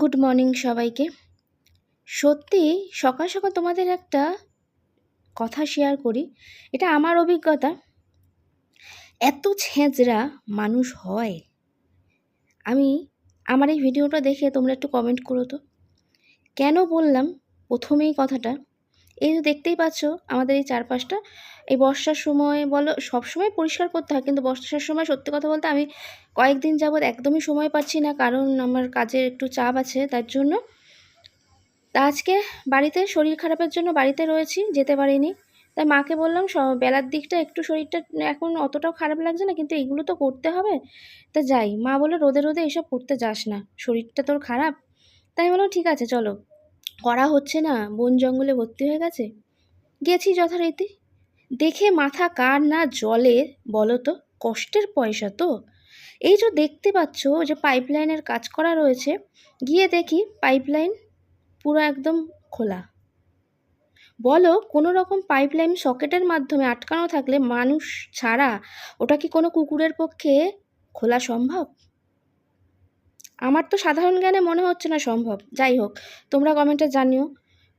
Good morning সবাইকে। সত্যি, সকাল সকাল তোমাদের একটা কথা শেয়ার করি। এটা আমার অভিজ্ঞতা। এত ছেঁচড়া মানুষ হয়। আমি, আমার এই ভিডিওটা দেখে তোমরা একটু কমেন্ট করো তো। কেন বললাম প্রথমেই কথাটা? এই যে দেখতেই পাচ্ছ, আমাদের এই চারপাশটা, এই বর্ষার সময় বলো সব সময় পরিষ্কার করতে হয়, কিন্তু বর্ষার সময় সত্যি কথা বলতে আমি কয়েকদিন যাবৎ একদমই সময় পাচ্ছি না, কারণ আমার কাজের একটু চাপ আছে, তার জন্য। তা আজকে বাড়িতে শরীর খারাপের জন্য বাড়িতে রয়েছি, যেতে পারিনি। তাই মাকে বললাম বেলার দিকটা একটু শরীরটা এখন অতটাও খারাপ লাগছে না, কিন্তু এগুলো তো করতে হবে। তা যাই, মা বলে রোদে রোদে এসব করতে যাস না, শরীরটা তোর খারাপ? তাই বললাম, ঠিক আছে, চলো। করা হচ্ছে না? বন জঙ্গলে ভর্তি হয়ে গেছে? গেছি যথারীতি। দেখে মাথা কার না জলে বলো তো কষ্টের পয়সা তো। এই যে দেখতে পাচ্ছ যে পাইপলাইনের কাজ করা রয়েছে, গিয়ে দেখি পাইপলাইন পুরো একদম খোলা। বলো, কোনো রকম পাইপলাইন সকেটের মাধ্যমে আটকানো থাকলে মানুষ ছাড়া ওটা কি কোনো কুকুরের পক্ষে খোলা সম্ভব? আমার তো সাধারণ জ্ঞানে মনে হচ্ছে না সম্ভব। যাই হোক, তোমরা কমেন্টে জানিও।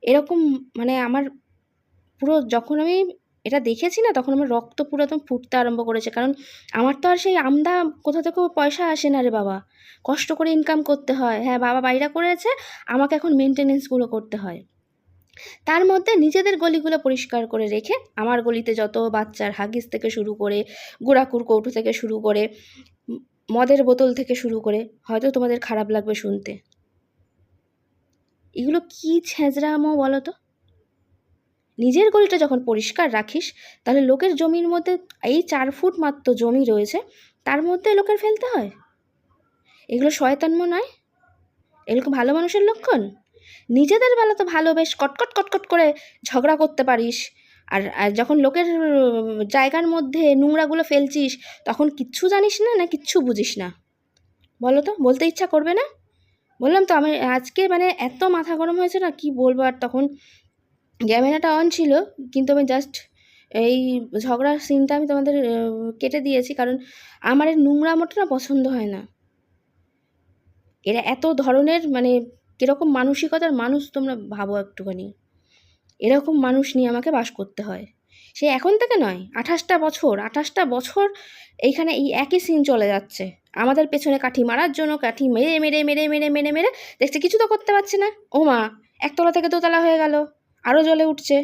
এরকম মানে আমার পুরো যখন আমি এটা দেখেছি না, তখন আমার রক্ত পুরো একদম ফুটতে আরম্ভ করেছে। কারণ আমার তো আর সেই আমদা কোথা থেকেও পয়সা আসে না রে বাবা। কষ্ট করে ইনকাম করতে হয়। হ্যাঁ বাবা বাইরা করেছে, আমাকে এখন মেনটেনেন্সগুলো করতে হয়। তার মধ্যে নিজেদের গলিগুলো পরিষ্কার করে রেখে আমার গলিতে যত বাচ্চার হাগিস থেকে শুরু করে, গোড়াকুর কৌটো থেকে শুরু করে মদের বোতল থেকে শুরু করে হয়তো তোমাদের খারাপ লাগবে শুনতে। এগুলো কি ছেঁচড়ামো বলো তো? নিজের গলিটা যখন পরিষ্কার রাখিস, তাহলে লোকের জমির মধ্যে এই চার ফুট মাত্র জমি রয়েছে, তার মধ্যে লোকের ফেলতে হয়? এগুলো শয়তান্ম নয়? এরকম ভালো মানুষের লক্ষণ? নিজেদের বেলা তো ভালো বেশ কটকট কটকট করে ঝগড়া করতে পারিস আর যখন লোকের জায়গার মধ্যে নোংরাগুলো ফেলছিস, তখন কিচ্ছু জানিস না না কিচ্ছু বুঝিস না? বলো তো, বলতে ইচ্ছা করবে না? বললাম তো, আমি আজকে মানে এত মাথা গরম হয়েছে না, কি বলব? আর তখন ক্যামেরাটা অন ছিল, কিন্তু আমি জাস্ট এই ঝগড়ার সিনটা আমি তোমাদের কেটে দিয়েছি, কারণ আমার এই নোংরামোটা না পছন্দ হয় না। এরা এত ধরনের মানে কীরকম মানসিকতার মানুষ তোমরা ভাবো একটুখানি। এরকম মানুষ নিয়ে আমাকে বাস করতে হয়। সে এখন থেকে নয়, আঠাশটা বছর আঠাশটা বছর এইখানে এই একই সিন চলে যাচ্ছে। আমাদের পেছনে কাঠি মারার জন্য কাঠি মেরে মেরে মেরে মেরে মেরে মেরে দেখছে কিছু তো করতে পারছে না। ও মা, একতলা থেকে দোতলা হয়ে গেল আরও জ্বলে উঠছে।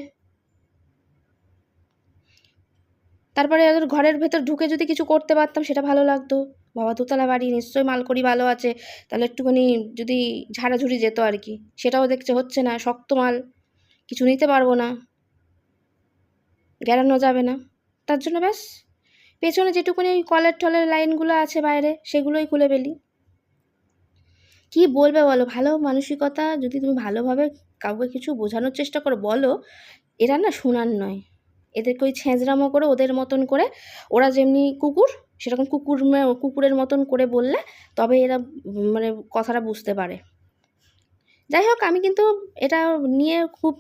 তারপরে ওদের ঘরের ভেতর ঢুকে যদি কিছু করতে পারতাম সেটা ভালো লাগতো। বাবা, দোতলা বাড়ি নিশ্চয়ই মালকড়ি ভালো আছে, তাহলে একটুখানি যদি ঝাড়াঝুড়ি যেত আর কি। সেটাও দেখছে হচ্ছে না, শক্ত মাল। কিছু নিতে পারব না। গেড়ানো যাবে না। তার জন্য ব্যাস। পেছনে যেটুকুনি ওই কলের টলের লাইনগুলো আছে বাইরে, সেগুলোই খুলে ফেলি। কি বলবে বলো? ভালো মানসিকতা যদি তুমি ভালোভাবে কাউকে কিছু বোঝানোর চেষ্টা করো, বলো, এরা না শোনার নয়। এদেরকে ওই ছেঁচড়ামো করে ওদের মতন করে, ওরা যেমনি কুকুর, সেরকম কুকুর কুকুরের মতন করে বললে তবে এরা মানে কথাটা বুঝতে পারে। যাই হোক, আমি কিন্তু এটা নিয়ে খুব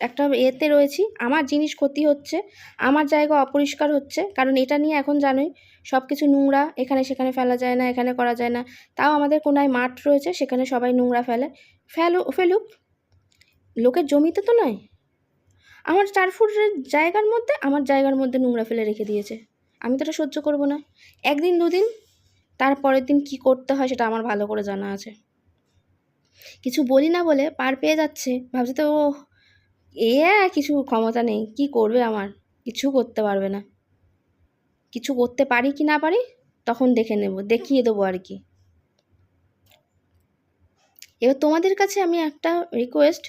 একটা এতে রয়েছি। আমার জিনিস ক্ষতি হচ্ছে, আমার জায়গা অপরিষ্কার হচ্ছে, কারণ এটা নিয়ে এখন জানোই সব কিছু নোংরা, এখানে সেখানে ফেলা যায় না, এখানে করা যায় না। তাও আমাদের কোনায় মাঠ রয়েছে, সেখানে সবাই নোংরা ফেলে। ফেলু, ফেলুক, লোকের জমিতে তো নয়। আমার চার ফুটের জায়গার মধ্যে, আমার জায়গার মধ্যে নোংরা ফেলে রেখে দিয়েছে। আমি তো এটা সহ্য করব না। একদিন, দুদিন তারপরের দিন কি করতে হয় সেটা আমার ভালো করে জানা আছে। কিছু বলি না বলে পার পেয়ে যাচ্ছে। ভাবছে তো ও এ আর কিছু ক্ষমতা নেই। কি করবে আমার? কিছু করতে পারবে না। কিছু করতে পারি কি না পারি, তখন দেখে নেব, দেখিয়ে দেবো আর কি। এবার তোমাদের কাছে আমি একটা রিকোয়েস্ট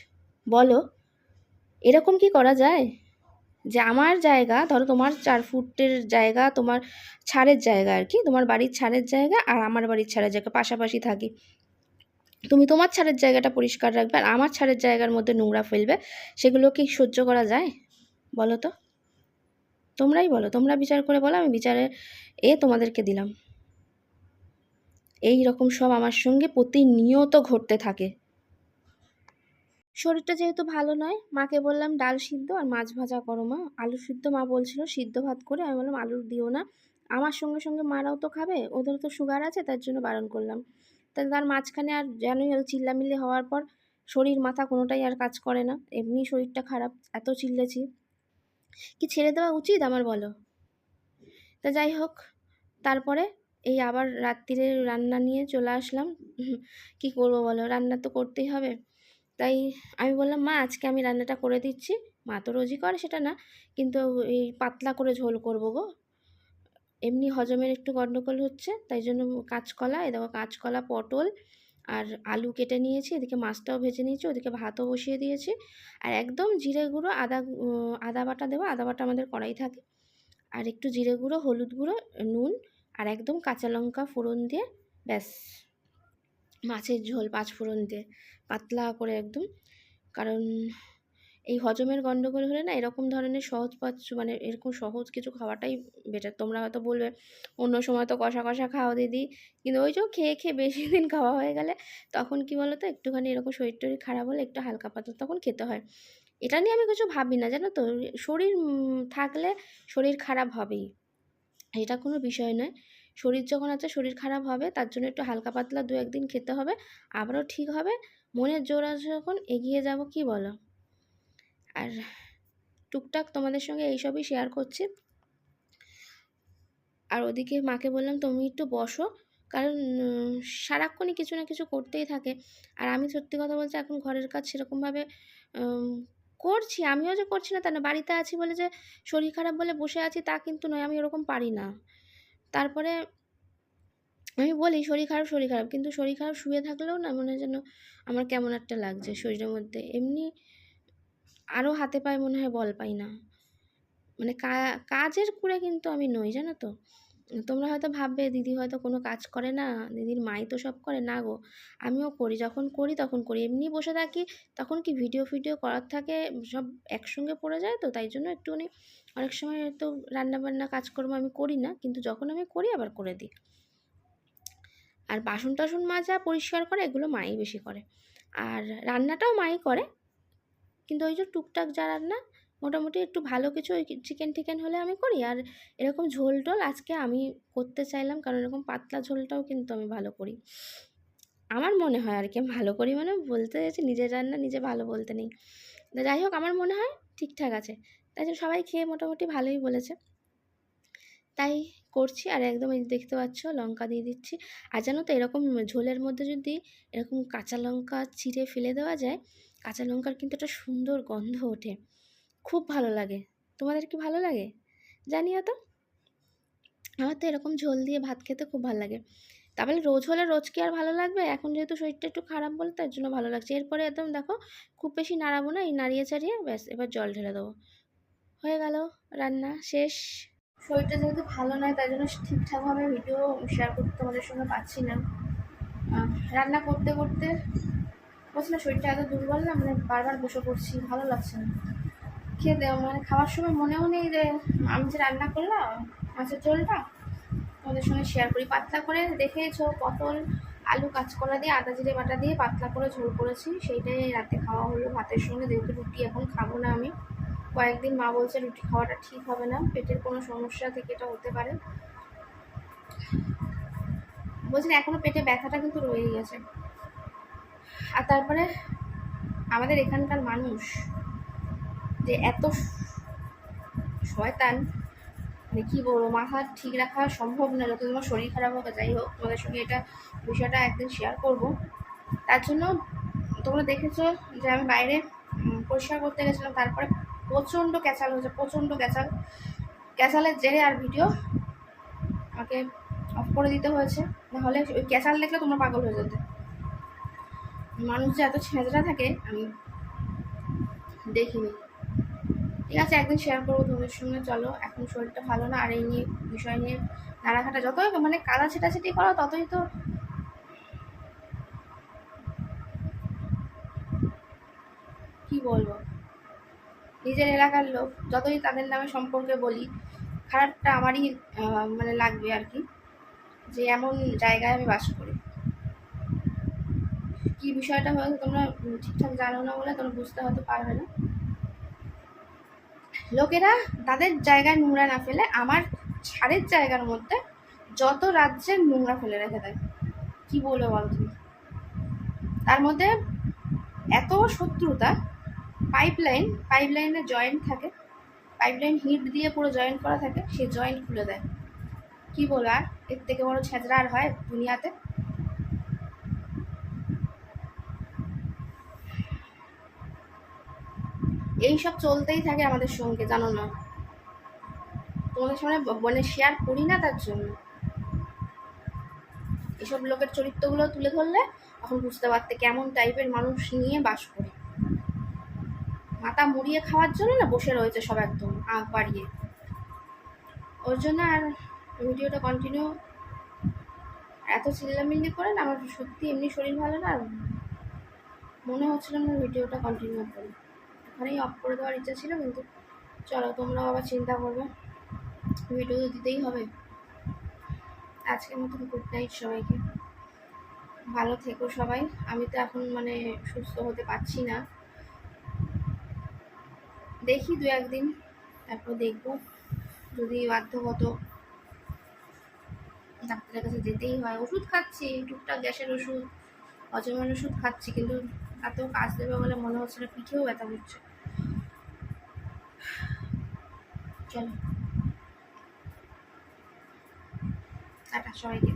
বলো, এরকম কি করা যায়? যে আমার জায়গা, ধরো তোমার চার ফুটের জায়গা, তোমার ছাড়ের জায়গা আর কি, তোমার বাড়ির ছাড়ের জায়গা আর আমার বাড়ির ছাড়ের জায়গা, পাশাপাশি থাকি। তুমি তোমার ছাড়ের জায়গাটা পরিষ্কার রাখবে আর আমার ছাড়ের জায়গার মধ্যে নোংরা ফেলবে, সেগুলো কি সহ্য করা যায়? বলো তো। তোমরাই বলো, তোমরা বিচার করে বলো, আমি বিচারে এ তোমাদেরকে দিলাম। এই রকম সব আমার সঙ্গে প্রতিনিয়ত ঘটতে থাকে। শরীরটা যেহেতু ভালো নয়, মাকে বললাম ডাল সিদ্ধ আর মাছ ভাজা করো মা। আলু সিদ্ধ মা বলছিল, সিদ্ধ ভাত করে। আমি বললাম আলুর দিও না। আমার সঙ্গে সঙ্গে মারাও তো খাবে ওদের তো সুগার আছে, তার জন্য বারণ করলাম। তার মাঝখানে আর জানোই চিল্লামিল্লি হওয়ার পর শরীর মাথা কোনোটাই আর কাজ করে না। এমনি শরীরটা খারাপ, এত চিল্লেছি কি ছেড়ে দেওয়া উচিত আমার বলো? তা যাই হোক, তারপরে এই আবার রাত্রিরে রান্না নিয়ে চলে আসলাম। কি করব বলো? রান্না তো করতেই হবে। তাই আমি বললাম, মা, আজকে আমি রান্নাটা করে দিচ্ছি। মা তো রোজই করে, সেটা না। কিন্তু এই পাতলা করে ঝোল করব গো। এমনি হজমের একটু গণ্ডগোল হচ্ছে, তাই জন্য কাঁচকলা, এ দেখো কাঁচকলা, পটল আর আলু কেটে নিয়েছি, এদিকে মাছটাও ভেজে নিয়েছি, ওদিকে ভাতও বসিয়ে দিয়েছি। আর একদম জিরে গুঁড়ো, আদা আদা বাটা দেবো, আদা বাটা আমাদের কড়াই থাকে। আর একটু জিরে গুঁড়ো, হলুদ গুঁড়ো, নুন আর একদম কাঁচা লঙ্কা ফোড়ন দিয়ে, ব্যাস। মাছের ঝোল পাঁচ ফোড়ন দিয়ে, পাতলা করে একদম। কারণ এই হজমের গণ্ডগোল হলে না এরকম ধরনের সহজ পাচ্ছ মানে এরকম সহজ কিছু খাওয়াটাই বেটার তোমরা হয়তো বলবে, অন্য সময় তো কষা কষা খাও দিদি। কিন্তু ওই যে খেয়ে খেয়ে বেশি দিন খাওয়া হয়ে গেলে তখন কি বলো তো একটুখানি এরকম শরীর টরীর খারাপ হলে একটু হালকা পাতলা তখন খেতে হয়। এটা নিয়ে আমি কিছু ভাবি না, জানো তো? শরীর থাকলে শরীর খারাপ হবেই। এটা কোনো বিষয় নয়। শরীর যখন আছে শরীর খারাপ হবে, তার জন্য একটু হালকা পাতলা দু একদিন খেতে হবে, আবারও ঠিক হবে। মনের জোর আছে যখন এগিয়ে যাব, কি বলো? আর টুকটাক তোমাদের সঙ্গে এইসবই শেয়ার করছি। আর ওদিকে মাকে বললাম, তুমি একটু বসো। কারণ সারাক্ষণই কিছু না কিছু করতেই থাকে। আর আমি সত্যি কথা বলছি এখন ঘরের কাজ সেরকমভাবে করছি। আমিও যে করছি না তা না। বাড়িতে আছি বলে যে শরীর খারাপ বলে বসে আছি তা কিন্তু নয়। আমি ওরকম পারি না। তারপরে আমি বলি, শরীর খারাপ শরীর খারাপ। কিন্তু শরীর খারাপ শুয়ে থাকলেও না মনে যেন আমার কেমন একটা লাগছে শরীরের মধ্যে। এমনি আরও হাতে পায়ে মনে হয় বল পাই না। মানে কাজের কুড়ে কিন্তু আমি নই, জানো তো? তোমরা হয়তো ভাববে, দিদি হয়তো কোনো কাজ করে না, দিদির মাই তো সব করে, না গো। আমিও করি, যখন করি তখন করি। এমনি বসে থাকি, তখন কি ভিডিও ফিডিও করার থাকে, সব একসঙ্গে পড়ে যায় তো, তাই জন্য একটুখানি অনেক সময় তো রান্নাবান্না কাজকর্ম আমি করি না, কিন্তু যখন আমি করি আবার করে দিই। আর বাসন টাসন মাজা, পরিষ্কার করে, এগুলো মাই বেশি করে। আর রান্নাটাও মাই করে কিন্তু ওই যে টুকটাক যা রান্না, মোটামুটি একটু ভালো কিছু ওই চিকেন টিকেন হলে আমি করি। আর এরকম ঝোল টোল আজকে আমি করতে চাইলাম, কারণ এরকম পাতলা ঝোলটাও কিন্তু আমি ভালো করি। আমার মনে হয় আর কি ভালো করি মানে বলতে চাইছি নিজের রান্না নিজে ভালো বলতে নেই। যাই হোক, আমার মনে হয় ঠিকঠাক আছে। তাই জন্য সবাই খেয়ে মোটামুটি ভালোই বলেছে। তাই করছি আর একদম এই দেখতে পাচ্ছ, লঙ্কা দিয়ে দিচ্ছি। আর জানো তো এরকম ঝোলের মধ্যে যদি এরকম কাঁচা লঙ্কা চিড়ে ফেলে দেওয়া যায় কাঁচা লঙ্কার কিন্তু একটা সুন্দর গন্ধ ওঠে। খুব ভালো লাগে। তোমাদের কি ভালো লাগে? জানিও তো আমার তো এরকম ঝোল দিয়ে ভাত খেতে খুব ভালো লাগে। তাহলে রোজ হলে রোজ কি আর ভালো লাগবে? এখন যেহেতু শরীরটা একটু খারাপ বলে, তার জন্য ভালো লাগছে। এরপরে একদম দেখো, খুব বেশি নাড়াবো না, এই নাড়িয়ে চাড়িয়ে ব্যাস, এবার জল ঢেলে দেবো। হয়ে গেল রান্না শেষ। শরীরটা যেহেতু ভালো নয়, তাই জন্য ঠিকঠাকভাবে ভিডিও শেয়ার করতে তোমাদের সঙ্গে পাচ্ছি না। রান্না করতে করতে বলছি না শরীরটা এত দুর্বল না মানে বারবার বসে পড়ছি ভালো লাগছে না। খেয়ে দেওয়া মানে খাওয়ার সময় মনেও নেই যে আমি যে রান্না করলাম, মাছের ঝোলটা, তোমাদের সঙ্গে শেয়ার করি। পাতলা করে দেখেছ, পটল, আলু, কাঁচকলা দিয়ে, আদা, জিরে বাটা দিয়ে পাতলা করে ঝোল করেছি, সেইটাই রাতে খাওয়া হলো। ভাতের সঙ্গে যেহেতু রুটি এখন খাব না আমি, কয়েকদিন মা বলছে রুটি খাওয়াটা ঠিক হবে না, পেটের কোনো সমস্যা থেকে এটা হতে পারে। বলছেন এখনও পেটে ব্যথাটা কিন্তু রয়েই গেছে। আর তারপরে আমাদের এখানকার মানুষ যে এত শয়তান মানে কী বলব, মাথা ঠিক রাখা সম্ভব না, যত তোমার শরীর খারাপ হবে যাই হোক, তোমাদের সঙ্গে এটা বিষয়টা একদিন শেয়ার করব। তার জন্য তোমরা দেখেছ যে আমি বাইরে পরিষ্কার করতে গেছিলাম, তারপরে প্রচণ্ড ক্যাচাল হয়েছে, প্রচণ্ড ক্যাচাল। ক্যাচালের জেরে আর ভিডিও আমাকে অফ করে দিতে হয়েছে। নাহলে ওই ক্যাচাল দেখলে তোমরা পাগল হয়ে যেতে। মানুষ যে এত ছেঁচড়া থাকে, আমি দেখিনি। ঠিক আছে, একদিন শেয়ার করব তোমাদের সঙ্গে, চলো। এখন শরীরটা ভালো না, আর এই নিয়ে বিষয় নিয়ে নাড়াঘাটা যতই মানে কাদা ছেটাছেটি করো, ততই তো কি বলব? নিজের এলাকার লোক, যতই তাদের নামে সম্পর্কে বলি, খারাপটা আমারই মানে লাগবে আর কি, যে এমন জায়গায় আমি বাস করি। কি বিষয়টা হয়তো তোমরা ঠিকঠাক জানো না বলে তোমরা বুঝতে হয়তো পারবে না। লোকেরা তাদের জায়গায় নোংরা না ফেলে, আমার ছাড়ের জায়গার মধ্যে যত রাজ্যের নোংরা ফেলে রেখে দেয়। কি বলব বল তুমি? তার মধ্যে এত শত্রুতা পাইপলাইন পাইপলাইনে জয়েন্ট থাকে। পাইপলাইন হিট দিয়ে পুরো জয়েন্ট করা থাকে, সে জয়েন্ট খুলে দেয়। কি বলো আর? এর থেকে বড় ছেঁচড়া আর হয় দুনিয়াতে। এই সব চলতেই থাকে আমাদের সঙ্গে, জানো না? তোমাদের সামনে মানে শেয়ার করি না তার জন্য। এসব লোকের চরিত্রগুলো তুলে ধরলে তখন বুঝতে পারতে কেমন টাইপের মানুষ নিয়ে বাস করে। মাথা মুড়িয়ে খাওয়ার জন্য না বসে রয়েছে সব একদম আঁক বাড়িয়ে। ওর জন্য আর ভিডিওটা কন্টিনিউ এত চিল্লামিল্লি করে না, আমার সত্যি এমনি শরীর ভালো না মনে হচ্ছিল না ভিডিওটা কন্টিনিউ করি। ওখানেই অফ করে দেওয়ার ইচ্ছা ছিল, কিন্তু চলো তোমরাও আবার চিন্তা করবে। ভিডিও তো দিতেই হবে। আজকের মতন গুড নাইট সবাইকে। ভালো থেকো সবাই। আমি তো এখন মানে সুস্থ হতে পারছি না। দেখি দু একদিন, তারপর দেখব। যদি বাধ্যগত ডাক্তারের কাছে যেতেই হয়। ওষুধ খাচ্ছি, টুকটাক গ্যাসের ওষুধ হজমের ওষুধ খাচ্ছি, কিন্তু তাতেও কাজ দেবে বলে মনে হচ্ছে না, পিঠেও ব্যথা করছে। চলো। টাটা সবাইকে।